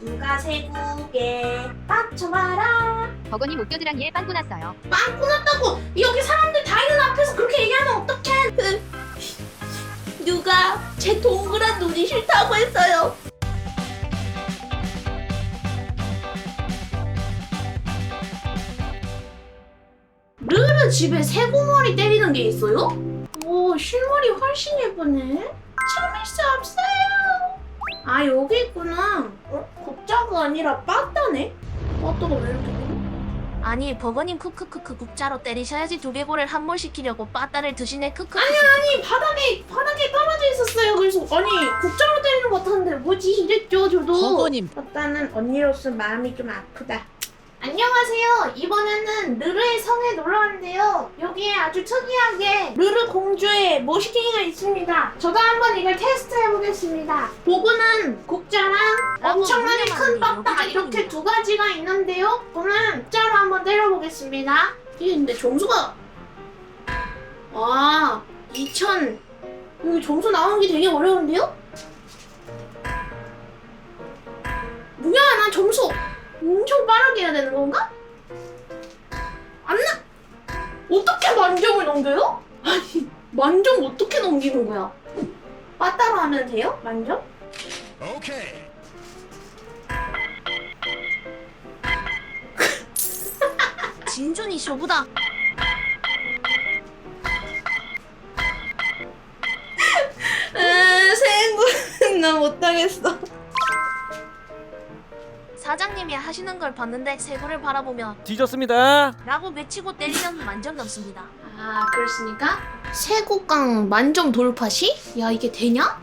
누가 세국에 맞춰봐라. 버거님 목겨드랑이에 빵꾸 났어요. 빵꾸 났다고? 여기 사람들 다 있는 앞에서 그렇게 얘기하면 어떡해? 누가 제 동그란 눈이 싫다고 했어요. 르르 집에 새고머리 때리는 게 있어요? 오 실물이 훨씬 예쁘네. 참을 수 없어요. 아 여기 있구나. 어? 국자가 아니라 빠따네 빠따가 왜 이렇게 돼? 아니 버거님 크크크크 국자로 때리셔야지 두개골을 함몰시키려고 빠따를 드시네 크크 아니 바닥에 바닥에 떨어져 있었어요. 그래서 아니 국자로 때리는 것 같았는데 뭐지 이랬죠 저도. 버거님. 일단은 언니로서 마음이 좀 아프다. 안녕하세요. 이번에는 르르의 성에 놀러 왔는데요. 여기에 아주 특이하게 르르 공주의 모시킹이가 있습니다. 저도 한번 이걸 테스트 해 보겠습니다. 보고는 국자랑 엄청나게 큰 여기 이렇게. 두 가지가 있는데요. 저는 국자로 한번 때려보겠습니다. 이게 근데 점수가 아 2000. 여기 점수 나오는 게 되게 어려운데요? 뭐야 난 점수 엄청 빠르게 해야 되는 건가? 안 나. 어떻게 만점을 넘겨요? 아니 만점 어떻게 넘기는 거야? 빠따로 하면 돼요? 만점? Okay. 진준이 쇼보다 아 생구 나 못하겠어. 사장님이 하시는 걸 봤는데 세구를 바라보며 뒤졌습니다. 라고 외치고 때리면 만점 넘습니다 아 그렇습니까? 세곡강 만점 돌파시? 야 이게 되냐?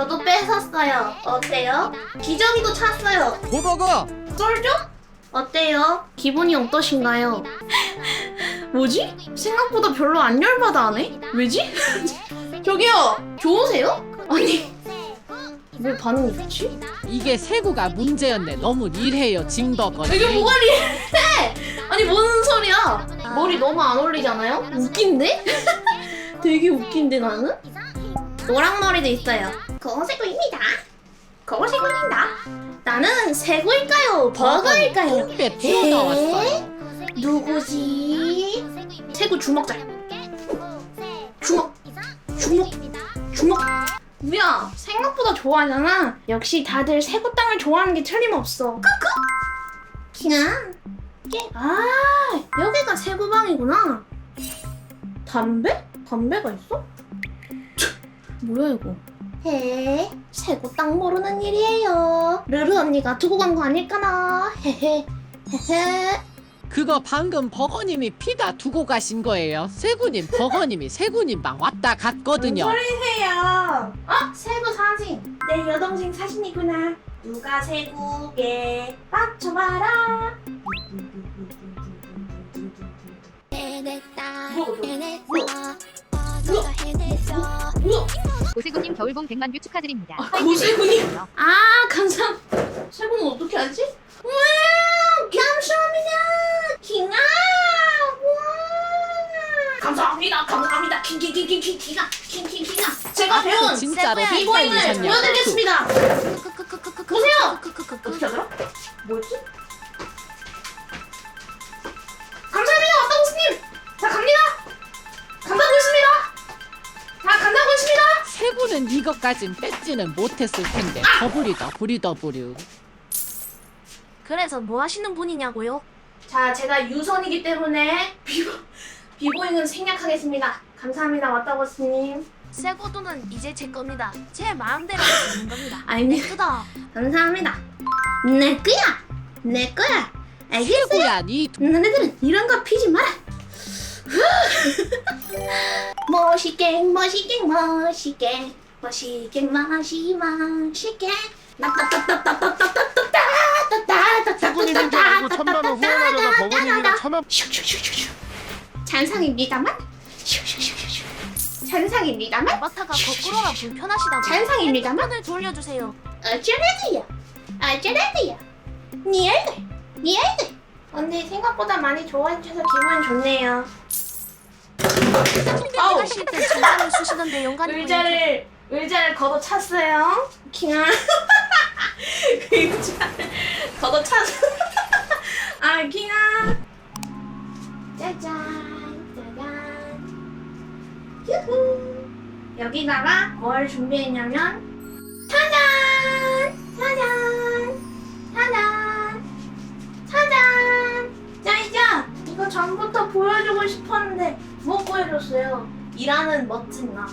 저도 뺏었어요. 어때요? 기저귀도 찼어요. 보버거. 썰죠? 어때요? 기분이 어떠신가요? 뭐지? 생각보다 별로 안 열받아 하네? 왜지? 저기요! 좋으세요? 아니 왜 반응이 좋지? 이게 세구가 문제였네. 너무 일해요, 징버거. 이게 뭐가 이래? 아니 뭔 소리야? 머리 너무 안 어울리잖아요? 웃긴데? 되게 웃긴데 나는? 노랑 머리도 있어요. 거세구입니다. 거세구입니다. 나는 세구일까요? 버거일까요? 배 튀어나왔어요. 누구지? 세구 주먹 잘. 주먹. 주먹. 주먹. 뭐야? 생각보다 좋아하잖아. 역시 다들 세구 땅을 좋아하는 게 틀림없어. 크크. 그냥. 아 여기가 세구방이구나. 담배? 담배가 있어? 뭐야 이거? 헤 세구 땅 모르는 일이에요. 르르 언니가 두고 간 거 아닐까나. 헤헤 헤헤. 그거 방금 버거님이 피다 두고 가신 거예요. 세구님, 버거님이 세구님 방 왔다 갔거든요. 소리세요. 어? 세구 사진. 내 여동생 사진이구나. 누가 세구게 맞춰봐라. 해냈다, 해냈어. 버거가 해냈어. 고세구님 겨울봉 100만 뷰 축하드립니다. 아, 고세구님. 아, 감사. 세구는 어떻게 하지? 와, 감사합니다. 킹아. 와. 감사합니다. 감사합니다. 킹킹킹킹킹킹아. 킹킹킹아. 제가 아, 배운 진짜로 비보잉을. 보여드리겠습니다. 크크크크크크 보세요! 어떻게 하더라? 뭐였지? 이것까진 뺏지는 못했을 텐데. 더블이다, 부리더블유. 그래서 뭐 하시는 분이냐고요? 자, 제가 유선이기 때문에 비보, 비보잉은 생략하겠습니다. 감사합니다, 왔다고스님. 세고도는 이제 제 겁니다 제 마음대로 되는 겁니다 아닙니다. 예쁘다 감사합니다. 내 거야! 내 거야! 알겠어요? 니 너네들은 이런 거 피지 마라. 멋있게 멋있게 멋있게 맛있게 마시 맛있게 세군이는 줄 알고 천만 원 후원하려다 버거님이랑 천만 슉슉슉슉슉 잔상입니다만? 슉슉슉슉슉 잔상입니다만? 아바타가 거꾸로라 불편하시다고 잔상입니다만? 손을 돌려주세요. 어쩌라고요. 어쩌라고요. 니 얼굴 니 얼굴 언니 생각보다 많이 좋아해주셔서 기분 좋네요. 아우. 하실 때 진짜로 쓰시던데 연관이 의자를 의자를 걷어 찼어요. 킹아. 의자를 걷어 찼어. 아 킹아. 짜잔 짜잔. 유후. 여기다가 뭘 준비했냐면 짜잔 짜잔 이거 전부터 보여주고 싶었는데 못 보여줬어요. 일하는 멋진 나.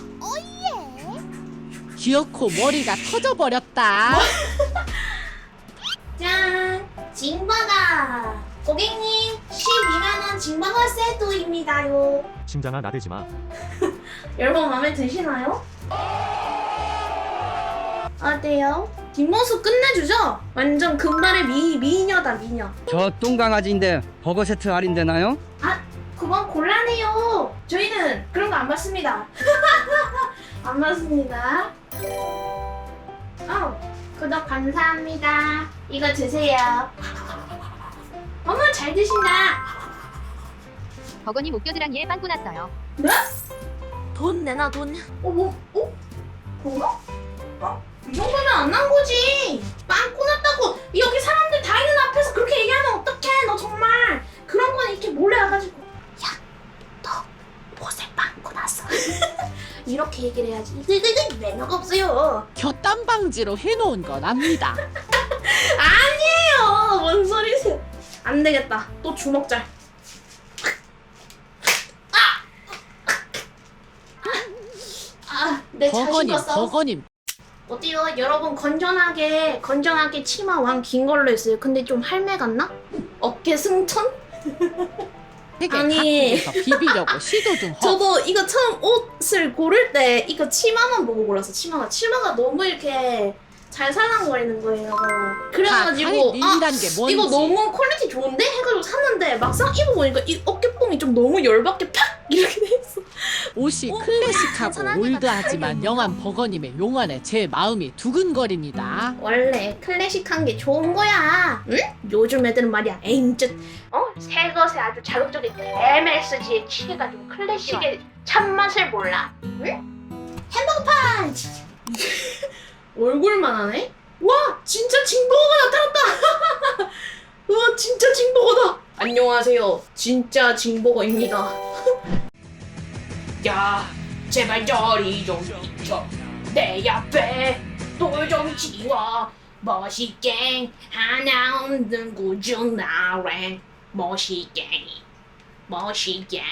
귀엽고 머리가 터져버렸다. 짠! 징버거! 고객님, 12만원 징버거 세트입니다요. 심장아 나대지 마 여러분 마음에 드시나요? 어때요? 뒷모습 끝내주죠? 완전 금발의 미, 미녀다, 미녀. 저 똥강아지인데 버거 세트 할인되나요? 그건 곤란해요. 저희는 그런 거 안 받습니다. 안 받습니다. 어, 구독 감사합니다. 이거 드세요. 어머, 잘 드신다. 버거님 웃겨드랑이에 빵꾸 났어요. 돈 내놔 돈 어, 뭐, 어? 그런가? 방지로 해놓은 건 압니다. 아니에요. 뭔 소리세요? 안 되겠다. 또 주먹잘. 아, 아, 내 버거님, 자신과 싸워. 버거님. 어때요? 여러분 건전하게 건전하게 치마 왕 긴 걸로 했어요. 근데 좀 할매 같나? 어깨 승천? 되게 아니. 각국에서 비비려고 시도 중 허. 저도 이거 처음 옷을 고를 때 이거 치마만 보고 골랐어. 치마가 치마가 너무 이렇게 잘 살랑거리는 거예요. 그래가지고 아 이란 게 뭔지. 이거 너무 퀄리티 좋은데 해가지고 샀는데 막상 입어보니까 이 어깨뽕이 좀 너무 열받게 팍 이렇게 돼 있어. 옷이 어? 클래식하고 올드하지만. 영한 버거님의 용안에 제 마음이 두근거립니다. 원래 클래식한 게 좋은 거야. 응? 요즘 애들은 말이야. 에임쯧. 어? 새 것에 아주 자극적인 MSG에 취해가지고 클래식의 참맛을 몰라. 응? 햄버거 판치. 얼굴만 하네? 와, 진짜 징버거가 나타났다. 와, 진짜 징버거다. 안녕하세요. 진짜 징버거입니다. 야, 제발 저리 좀 비켜. 내 앞에 돌 좀 치워. 멋있게 하나 없는 구준 나래. 멋있게, 멋있게.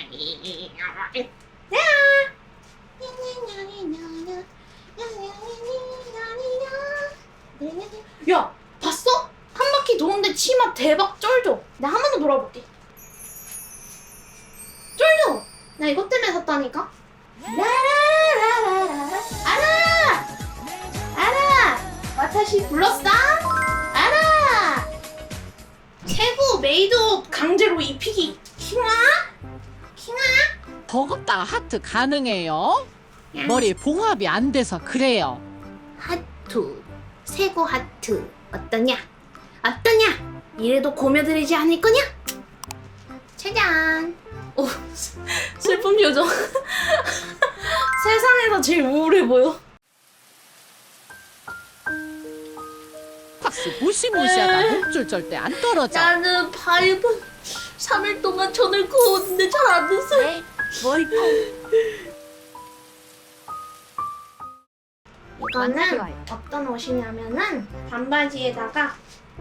야, 봤어? 한 바퀴 도는데 치마 대박 쩔죠? 나 한 번 더 돌아볼게. 쩔죠? 나 이것 때문에 샀다니까? 라라라라라. 알아! 알아! 와타시 불렀어? 알아! 최고 메이드 옷 강제로 입히기. 킹아? 킹아? 버겁다가 하트 가능해요? 머리 봉합이 안 돼서 그래요. 하트. 세고 하트. 어떠냐? 어떠냐? 이래도 고며들이지 않을 거냐? 짜잔. 오, 슬- 슬픈 표정. 세상에서 제일 우울해 보여. 박스 무시무시하다 목줄 절대 안 떨어져. 나는 파이브 3일 동안 전을 그었는데 잘 안 됐어요. 네 머리통 이거는. 어떤 옷이냐면은 반바지에다가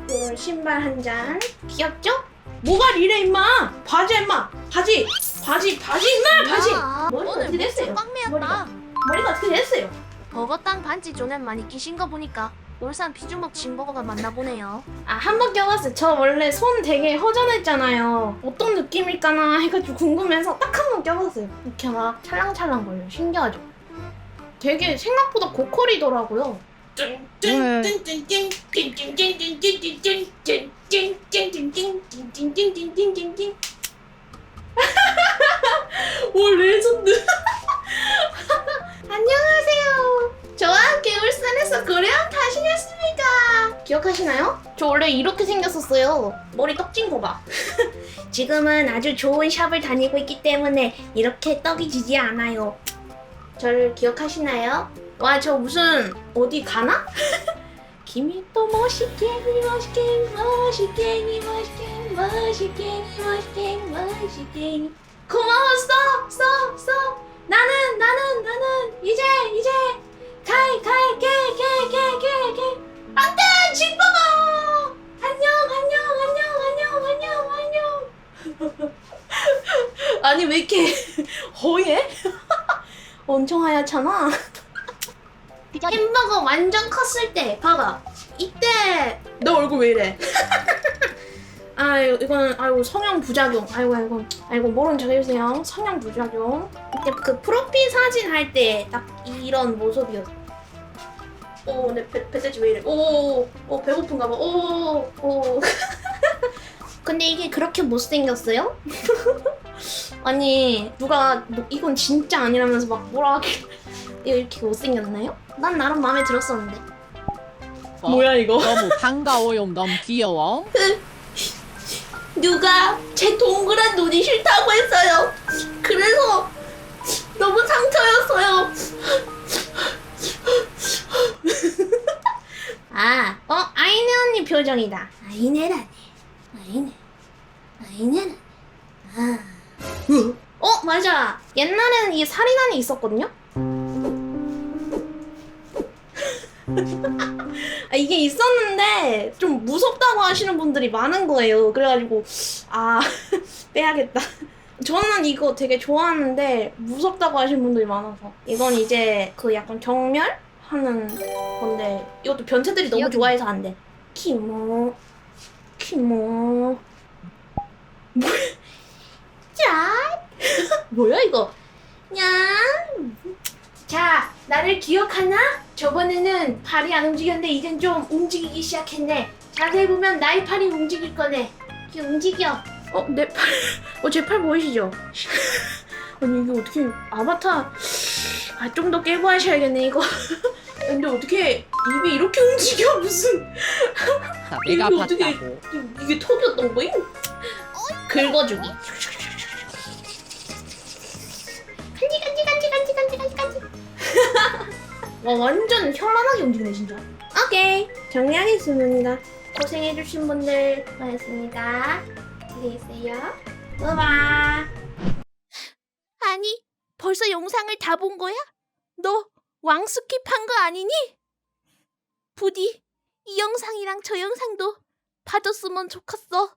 이런 신발 한 잔. 귀엽죠? 뭐가 이래 임마? 바지 임마. 바지. 바지 바지 임마 바지. 야, 머리가 오늘 어떻게 됐어요? 꽉 매였다 머리가. 머리가 어떻게 됐어요? 버거 땅 반지 존엔 많이 끼신 거 보니까 울산 피주먹 진버거가 맞나 보네요 아 한 번 껴봤어요. 저 원래 손 되게 허전했잖아요. 어떤 느낌일까나 해가지고 궁금해서 딱 한 번 껴봤어요. 이렇게 막 찰랑찰랑 거려요. 신기하죠? 되게 생각보다 고퀄이더라고요. 네. 지금은 아주 좋은 샵을 다니고 있기 때문에 이렇게 떡이 지지 않아요. 저를 기억하시나요? 와, 저 무슨 어디 가나? 김이 또 멋있게 멋있게 멋있게 멋있게 멋있게 멋있게 멋있게 고마워 써! 써! 써! 나는 나는 나는 이제 이제 가이 가이 개개개개개 안돼 징버 아니 왜 이렇게 허해? 엄청 하얗잖아. 햄버거 완전 컸을 때 봐봐. 이때 너 얼굴 왜 이래? 아유 이거는 아이고 성형 부작용. 아이고 아이고. 아이고 모른 척 해주세요. 성형 부작용. 이때 그 프로필 사진 할 때 딱 이런 모습이었어 오 내 배돼지 왜 이래? 오오 배고픈가 봐 오 오 근데 이게 그렇게 못생겼어요? 아니 누가 뭐, 이건 진짜 아니라면서 막 뭐라 하길래 이거 이렇게 못생겼나요? 난 나름 마음에 들었었는데 어, 이거 너무 반가워요. 너무 귀여워. 누가 제 동그란 눈이 싫다고 했어요. 그래서 너무 상처였어요. 아, 어, 아이네 언니 표정이다. 아이네라니. 아이네. 아이네라니. 아. 어, 맞아. 옛날에는 이 살인안이 있었거든요? 아, 이게 있었는데 좀 무섭다고 하시는 분들이 많은 거예요. 그래가지고 아 빼야겠다. 저는 이거 되게 좋아하는데 무섭다고 하시는 분들이 많아서 이건 이제 그 약간 정멸하는 건데 이것도 변태들이 너무. 좋아해서 안 돼. 키모 키모 뭐야? 짜 뭐야 이거? 냥 자, 나를 기억하나? 저번에는 팔이 안 움직였는데 이젠 좀 움직이기 시작했네. 자세히 보면 나의 팔이 움직일 거네. 이게 움직여. 어, 내 팔. 어, 제 팔 보이시죠? 아니, 이게 어떻게 아바타. 아, 좀 더 깨고 하셔야겠네, 이거. 근데 어떻게 입이 이렇게 움직여? 무슨. 자, 내가 이거 어떻게- 봤다고. 이게 턱이었던 거임? 긁어주기. 간지 간지 간지 간지 간지 간지 간지. 와 완전 현란하게 움직이네 진짜. 오케이 정리하겠습니다. 고생해주신 분들 고맙습니다. 안녕히 계세요. 우와. 아니, 벌써 영상을 다 본 거야? 너 왕스킵 한 거 아니니? 부디 이 영상이랑 저 영상도 봐줬으면 좋겠어.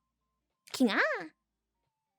킹아.